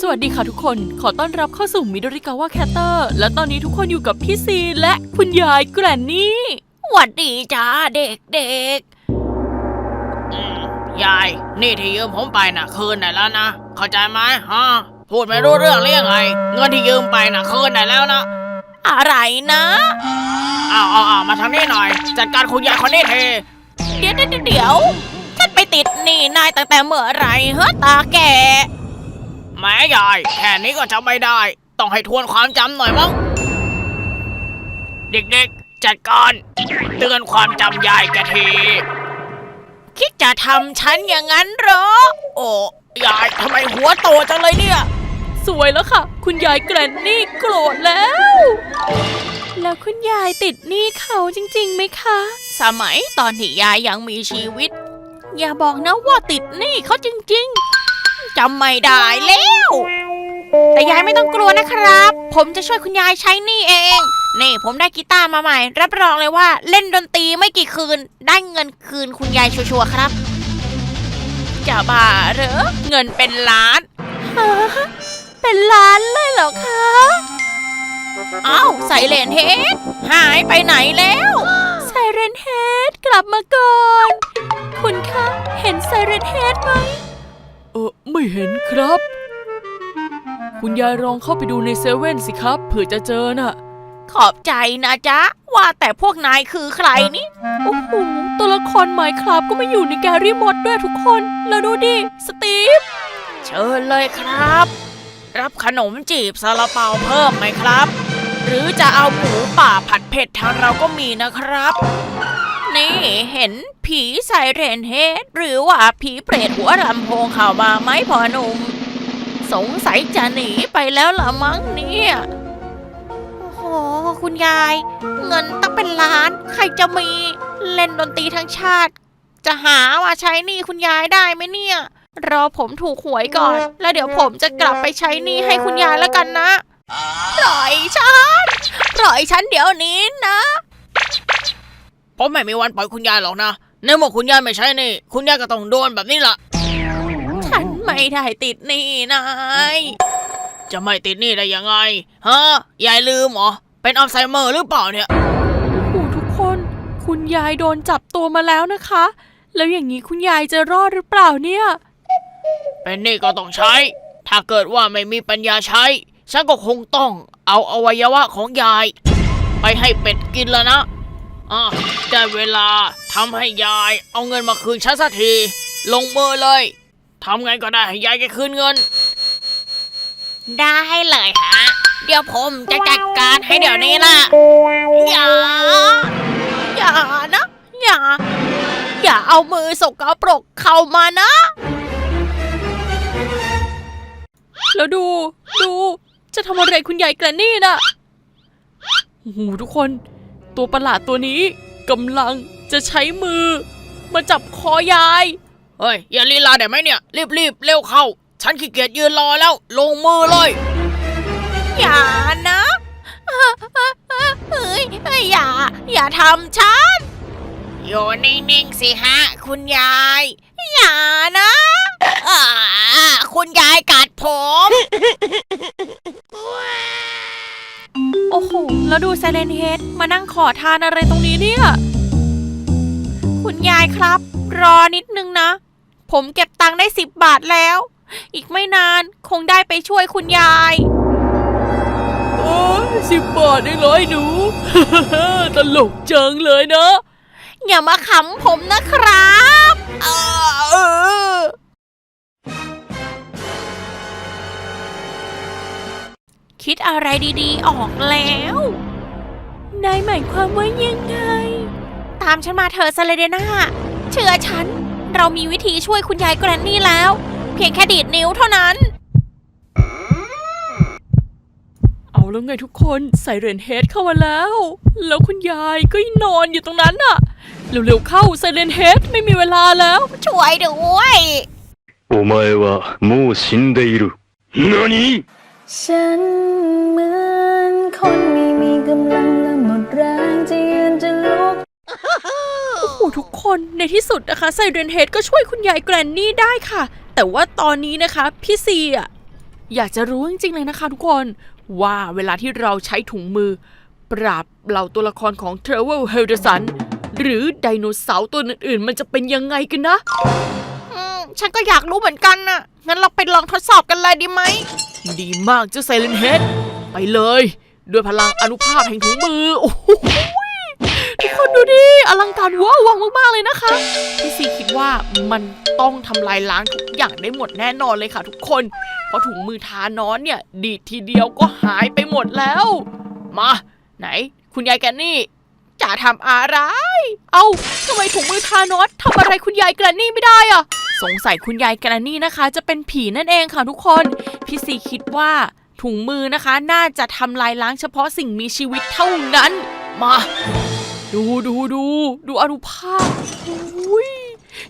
สวัสดีค่ะทุกคน ขอต้อนรับเข้าสู่มิดริกาว a แคตเตอร์ และตอนนี้ทุกคนอยู่กับพี่ซีและคุณยายแกรนนี่หวัดดีจ้าเด็กเด็กอืมยาย นี่ที่ยืมผมไปน่ะคืนได้แล้วนะ เข้าใจไหมฮะ พูดไม่รู้เรื่องหรือยังไง เงินที่ยืมไปน่ะคืนได้แล้วนะๆอะไรนะเอาเอาเอามาทางนี้หน่อย จัดการคุณยายคนนี้ทีเดี๋ยวเดี๋ยวเดี๋ยวฉันไปติดหนี่นายตั้งแต่เมื่อไหรเฮ้ตาแก่ แหม่ยายแค่นี้ก็จำไม่ได้ ต้องให้ทวนความจำหน่อยมั้ง เด็กๆ จัดการเตือนความจำยายแกที คิดจะทำฉันอย่างนั้นเหรอ โอ้ยายทำไมหัวโตจังเลยเนี่ย สวยแล้วค่ะ คุณยายแกรนนี่โกรธแล้ว แล้วคุณยายติดหนี้เขาจริงๆไหมคะ สมัยตอนที่ยายยังมีชีวิต อย่าบอกนะว่าติดหนี้เขาจริง ๆ จำไม่ได้แล้ว แต่ยายไม่ต้องกลัวนะครับ ผมจะช่วยคุณยายใช้หนี้เอง นี่ผมได้กีตาร์มาใหม่ รับรองเลยว่าเล่นดนตรีไม่กี่คืน ได้เงินคืนคุณยายชัวร์ๆครับ จะบ้าเหรอเงินเป็นล้านฮะเป็นล้านเลยเหรอคะ เอ้าใส่เลนเฮดหายไปไหนแล้วไซเรนเฮดกลับมาก่อน คุณคะ เห็นไซเรนเฮดไหม เออไม่เห็นครับ คุณยายลองเข้าไปดูในเซเว่นสิครับเผื่อจะเจอน่ะ ขอบใจนะจ๊ะ ว่าแต่พวกนายคือใครนี่ โอ้โห ตัวละครไมค์ครับก็มาอยู่ในแกรี่มอดด้วยทุกคน แล้วดูดิ สตีฟ เชิญเลยครับ รับขนมจีบซาลาเปาเพิ่มไหมครับ หรือจะเอาหมูป่าผัดเผ็ดทางเราก็มีนะครับ นี่เห็นผีไซเรนเฮดหรือว่าผีเปรตหัวลำโพงเข้ามาไหมพอหนุ่ม สงสัยจะหนีไปแล้วละมั้งเนี่ย โอ้โห คุณยาย เงินตั้งเป็นล้านใครจะมีเล่นดนตรีทั้งชาติ จะหาว่าใช้หนี้คุณยายได้ไหมเนี่ย รอผมถูกหวยก่อน แล้วเดี๋ยวผมจะกลับไปใช้หนี้ให้คุณยายแล้วกันนะ ปล่อยฉัน ปล่อยฉันเดี๋ยวนี้นะ ผมไม่มีวันปล่อยคุณยายหรอกนะในเมื่อคุณยายไม่ใช่นี่ คุณยายก็ต้องโดนแบบนี้ล่ะ ฉันไม่ได้ติดหนี้นายจะไม่ติดหนี่ได้ยังไง ฮะ ยายลืมเหรอ เป็นอัลไซเมอร์หรือเปล่าเนี่ย โอ้โหทุกคน คุณยายโดนจับตัวมาแล้วนะคะ แล้วอย่างนี้คุณยายจะรอดหรือเปล่าเนี่ย เป็นหนี่ก็ต้องใช้ ถ้าเกิดว่าไม่มีปัญญาใช้ ฉันก็คงต้องเอาอวัยวะของยาย ไปให้เป็ดกินแล้วนะ อะได้เวลาทำให้ยาย เอาเงินมาคืนฉันสักที ลงมือเลยทำไงก็ได้ให้ยายแกคืนเงิน ได้เลยฮะ เดี๋ยวผมจะจัดการให้เดี๋ยวนี้ล่ะ อย่า อย่านะ อย่า อย่าเอามือสกปรกเข้ามานะ แล้วดู ดู จะทำอะไรคุณยายแกรนนี่น่ะโอ้โหทุกคน ตัวประหลาดตัวนี้กำลังจะใช้มือ มาจับคอยาย เฮ้ย อย่าลีลาได้ไหมเนี่ย รีบๆ เร็วเข้า ฉันขี้เกียจยืนรอแล้ว ลงมือเลย อย่านะเฮ้ยอย่า อย่าทำฉัน อยู่นิ่งๆ สิฮะ คุณยาย อย่านะอ่าคุณยายกัดผมโอ้โห แล้วดูไซเลนเฮดมานั่งขอทานอะไรตรงนี้เนี่ย คุณยายครับ รอนิดนึงนะ ผมเก็บตังค์ได้สิบบาทแล้ว อีกไม่นานคงได้ไปช่วยคุณยาย โอ้สิบบาทได้เลยหนู ตลกจังเลยนะ อย่ามาขำผมนะครับ เออ คิดอะไรดีๆ ออกแล้ว นายหมายความว่ายังไง ตามฉันมาเถอะซาเลเดนาเชื่อฉัน เรามีวิธีช่วยคุณยายแกรนนี่แล้ว เพียงแค่ดีดนิ้วเท่านั้น เอาแล้วไงทุกคนไซเรนเฮดเข้ามาแล้ว แล้วคุณยายก็นอนอยู่ตรงนั้นน่ะ เร็วๆเข้าไซเรนเฮดไม่มีเวลาแล้ว ช่วยด้วย お前はもう死んでいる。何 ฉันเหมือนคนไม่มีกำลังและหมดแรงจะยืนจะลุก โอ้โหทุกคนในที่สุดนะคะไซเรนเฮดก็ช่วยคุณยายแกรนนี่ได้ค่ะ แต่ว่าตอนนี้นะคะ พี่ซีอะอยากจะรู้จริงๆเลยนะคะทุกคนว่าเวลาที่เราใช้ถุงมือ ปราบเหล่าตัวละครของเทรเวลเฮลเดสันหรือไดโนเสาร์ตัวอื่นๆ มันจะเป็นยังไงกันนะ อืมฉันก็อยากรู้เหมือนกันน่ะ งั้นเราไปลองทดสอบกันเลยดีไหม ดีมากเจ้าไซเลนเฮดไปเลย ด้วยพลังอนุภาพแห่งถุงมือ โอ้โหทุกคนดูดิ อลังการว้าววังมากๆเลยนะคะ พี่ซีคิดว่ามันต้องทำลายล้างทุกอย่างได้หมดแน่นอนเลยค่ะทุกคน เพราะถุงมือทานอนเนี่ย ดีดทีเดียวก็หายไปหมดแล้ว มา ไหน คุณยายแกนนี่จะทำอะไร เอ้าทำไมถุงมือทานอสทำอะไรคุณยายแกรนนี่ไม่ได้อะสงสัยคุณยายแกรนนี่นะคะ จะเป็นผีนั่นเองค่ะทุกคน พี่ซีคิดว่าถุงมือนะคะ น่าจะทำลายล้างเฉพาะสิ่งมีชีวิตเท่านั้น มา ดูดูดูดูอนุภาพอุ้ย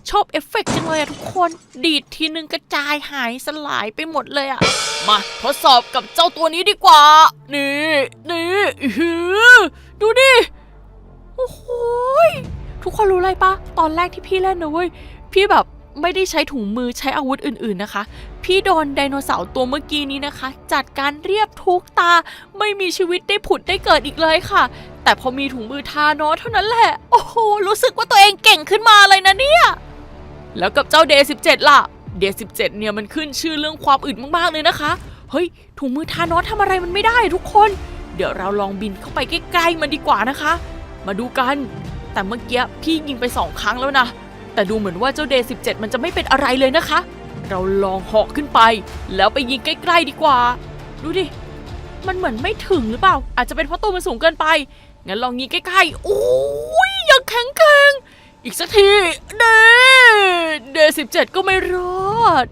ชอบเอฟเฟกต์จังเลยอะทุกคน ดีดทีนึงกระจายหายสลายไปหมดเลยอะมาทดสอบกับเจ้าตัวนี้ดีกว่า นี่นี่อื้อดูดิโอ้โหยทุกคนรู้อะไรปะตอนแรกที่พี่เล่นนะเว้ยพี่แบบ ไม่ได้ใช้ถุงมือใช้อาวุธอื่นๆนะคะ พี่โดนไดโนเสาร์ตัวเมื่อกี้นี้นะคะ จัดการเรียบทุกตา ไม่มีชีวิตได้ผุดได้เกิดอีกเลยค่ะ แต่พอมีถุงมือทานอสเท่านั้นแหละ โอ้โห รู้สึกว่าตัวเองเก่งขึ้นมาเลยนะเนี่ย แล้วกับเจ้าเดย์17ล่ะ เดย์17เนี่ยมันขึ้นชื่อเรื่องความอึดมากๆเลยนะคะ เฮ้ย ถุงมือทานอสทำอะไรมันไม่ได้ทุกคน เดี๋ยวเราลองบินเข้าไปใกล้ๆมันดีกว่านะคะ มาดูกัน แต่เมื่อกี้พี่ยิงไปสองครั้งแล้วนะ แต่ดูเหมือนว่าเจ้าเดย์17มันจะไม่เป็นอะไรเลยนะคะ เราลองเหาะขึ้นไป แล้วไปยิงใกล้ ๆ ดีกว่า ดูดิ มันเหมือนไม่ถึงหรือเปล่า อาจจะเป็นเพราะตัวมันสูงเกินไป งั้นลองยิงใกล้ๆโอ้ยยังแข็งแกร่งอีกสักทีเดย์เดสิบเจ็ดก็ไม่รอด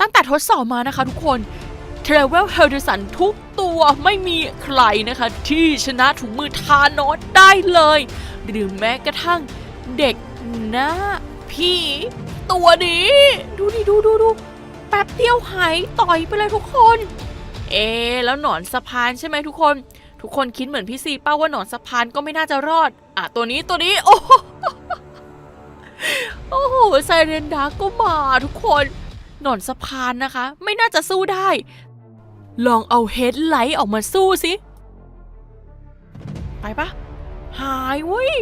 ตั้งแต่ทดสอบมานะคะทุกคน t r a v e l h e l d e r s o n ทุกตัวไม่มีใครนะคะ ที่ชนะถุงมือทานอสได้เลย หรือแม้กระทั่งเด็ก น้าพี่ตัวนี้ ดูดิดูดูดูแป๊บเดียวหายต่อยไปเลยทุกคน เอ แล้วหนอนสะพานใช่ไหมทุกคน ทุกคนคิดเหมือนพี่ซีเป้าว่าหนอนสะพานก็ไม่น่าจะรอด อะตัวนี้ตัวนี้โอ้โหโอ้โหไซเรนดาร์กก็มาทุกคน หนอนสะพานนะคะ ไม่น่าจะสู้ได้ ลองเอาเฮดไลท์ออกมาสู้สิ ไปปะหายเว้ย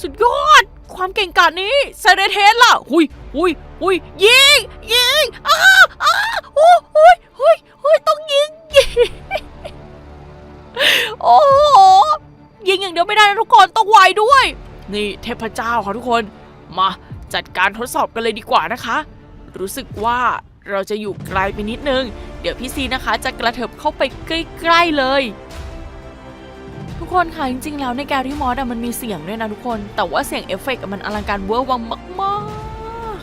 สุดยอด ความเก่งกาจนี้ไซเรนเฮดล่ะหุยหุยหุยยิงยิงอ้าอ้าโอ้โหุยหุยหุยต้องยิงยิงโอ้โหยิงอย่างเดียวไม่ได้นะทุกคนต้องไวด้วย นี่เทพเจ้าค่ะทุกคน มาจัดการทดสอบกันเลยดีกว่านะคะ รู้สึกว่าเราจะอยู่ไกลไปนิดนึง เดี๋ยวพี่ซีนะคะ จะกระเถิบเข้าไปใกล้ๆเลยทุก คนค่ะจริงๆ แล้วในแกรี่มอสมันมีเสียงด้วยนะทุกคน แต่ว่าเสียงเอฟเฟกต์มันอลังการเวอร์วังมาก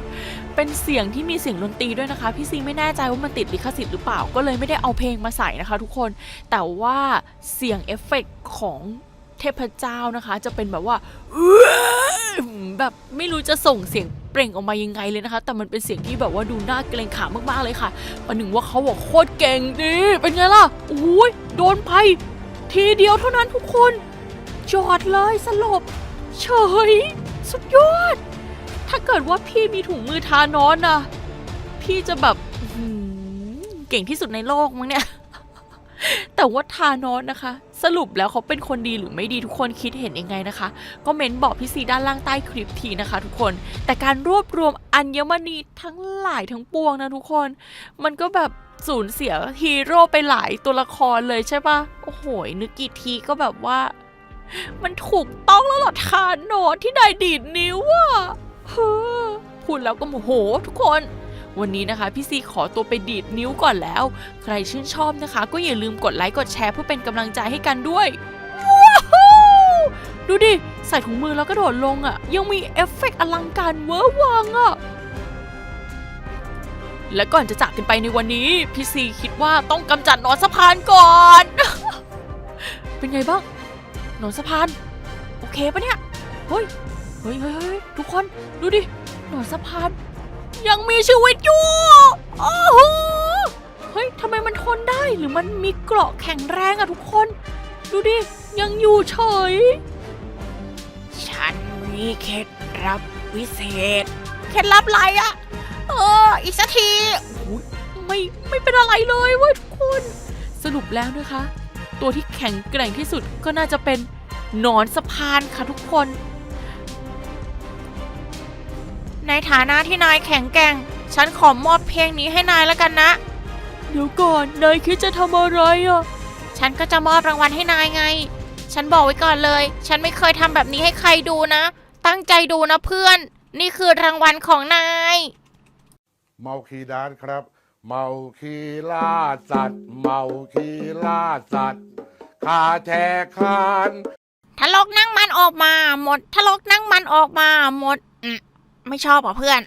ๆ เป็นเสียงที่มีเสียงดนตรีด้วยนะคะ พี่ซีไม่แน่ใจว่ามันติดลิขสิทธิ์หรือเปล่า ก็เลยไม่ได้เอาเพลงมาใส่นะคะทุกคน แต่ว่าเสียงเอฟเฟกต์ของเทพเจ้านะคะ จะเป็นแบบว่าแบบไม่รู้จะส่งเสียงเปล่งออกมายังไงเลยนะคะ แต่มันเป็นเสียงที่แบบว่าดูน่าเกรงขามมากๆเลยค่ะประหนึ่งว่าเขาบอกโคตรเก่งดีเป็นไงล่ะโอ้ยโดนไป ทีเดียวเท่านั้นทุกคนจอดเลยสลบ เฉย สุดยอด ถ้าเกิดว่าพี่มีถุงมือทานอนนะพี่จะแบบเก่งที่สุดในโลกมั้งเนี่ย แต่ว่าทานอนนะคะ สรุปแล้วเขาเป็นคนดีหรือไม่ดีทุกคนคิดเห็นยังไงนะคะ ก็เม้นบอกพี่ซีด้านล่างใต้คลิปทีนะคะ ทุกคน แต่การรวบรวมอัญมณีทั้งหลายทั้งปวงนะทุกคน มันก็แบบ สูญเสียฮีโร่ไปหลายตัวละครเลยใช่ปะโอ้โหนึกกี่ทีก็แบบว่า มันถูกต้องแล้วหรอทานอนที่นายดีดนิ้วอะเฮ้อพูดแล้วก็โมโหทุกคนวันนี้นะคะพี่ซีขอตัวไปดีดนิ้วก่อนแล้ว ใครชื่นชอบนะคะ ก็อย่าลืมกดไลค์กดแชร์เพื่อเป็นกำลังใจให้กันด้วย ดูดิ ใส่ถุงมือแล้วก็โดดลงอะ่ะ ยังมีเอฟเฟกต์อลังการเวอร์วังอะ่ะ และก่อนจะจากกันไปในวันนี้ พี่ซีคิดว่าต้องกำจัดหนอนสะพานก่อน เป็นไงบ้างหนอนสะพาน โอเคปะเนี่ยเฮ้ยเฮ้ย เฮ้ยเฮ้ยทุกคนดูดิ หนอนสะพาน ยังมีชีวิตอยู่โอ้โหเฮ้ยทำไมมันทนได้หรือมันมีเกราะแข็งแรงอะทุกคน ดูดิ ยังอยู่เฉย ฉันมีเคล็ดลับวิเศษ เคล็ดลับอะไรอะ เออ อีกสักทีไม่ไม่เป็นอะไรเลยเว้ยทุกคน สรุปแล้วนะคะ ตัวที่แข็งแกร่งที่สุดก็น่าจะเป็นหนอนสะพานค่ะทุกคน ในฐานะที่นายแข็งแกร่ง ฉันขอมอบเพลงนี้ให้นายแล้วกันนะ เดี๋ยวก่อนนายคิดจะทำอะไรอะ ฉันก็จะมอบรางวัลให้นายไง ฉันบอกไว้ก่อนเลย ฉันไม่เคยทำแบบนี้ให้ใครดูนะ ตั้งใจดูนะเพื่อน นี่คือรางวัลของนาย เมาคีดานครับ เมาคีล่าสัตว์ เมาคีล่าสัตว์ขาแทคานทะลกนั่งมันออกมา หมดทะลกนั่งมันออกมา หมดอืมไม่ชอบเหรอเพื่อน